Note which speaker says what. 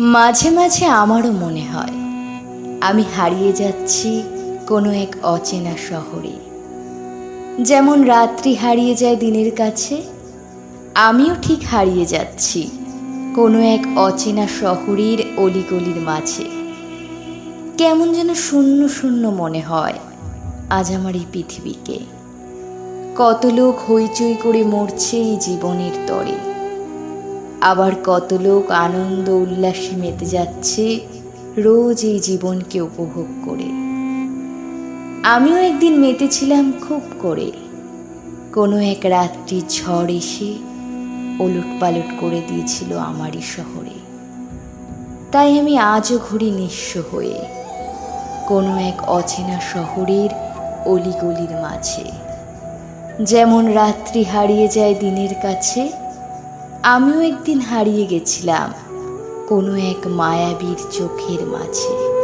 Speaker 1: মাঝে মাঝে আমারও মনে হয়, আমি হারিয়ে যাচ্ছি কোনো এক অচেনা শহরে। যেমন রাত্রি হারিয়ে যায় দিনের কাছে, আমিও ঠিক হারিয়ে যাচ্ছি কোনো এক অচেনা শহরের অলিগলির মাঝে। কেমন যেন শূন্য শূন্য মনে হয় আজ আমার এই পৃথিবীকে। কত লোক হইচই করে মরছে এই জীবনের তরে। আবার কত লোক আনন্দ উল্লাসে মেতে যাচ্ছে রোজ এই জীবনকে উপভোগ করে। আমিও একদিন মেতেছিলাম খুব করে। কোনো এক রাত্রি ঝড় এসে ওলট পালট করে দিয়েছিল আমারই শহরে। তাই আমি আজও ঘুরি নিঃস্ব হয়ে কোনো এক অচেনা শহরের অলিগলির মাঝে। যেমন রাত্রি হারিয়ে যায় দিনের কাছে আমিও একদিন হারিয়ে গেছিলাম কোনো এক মায়াবীর চোখের মাঝে।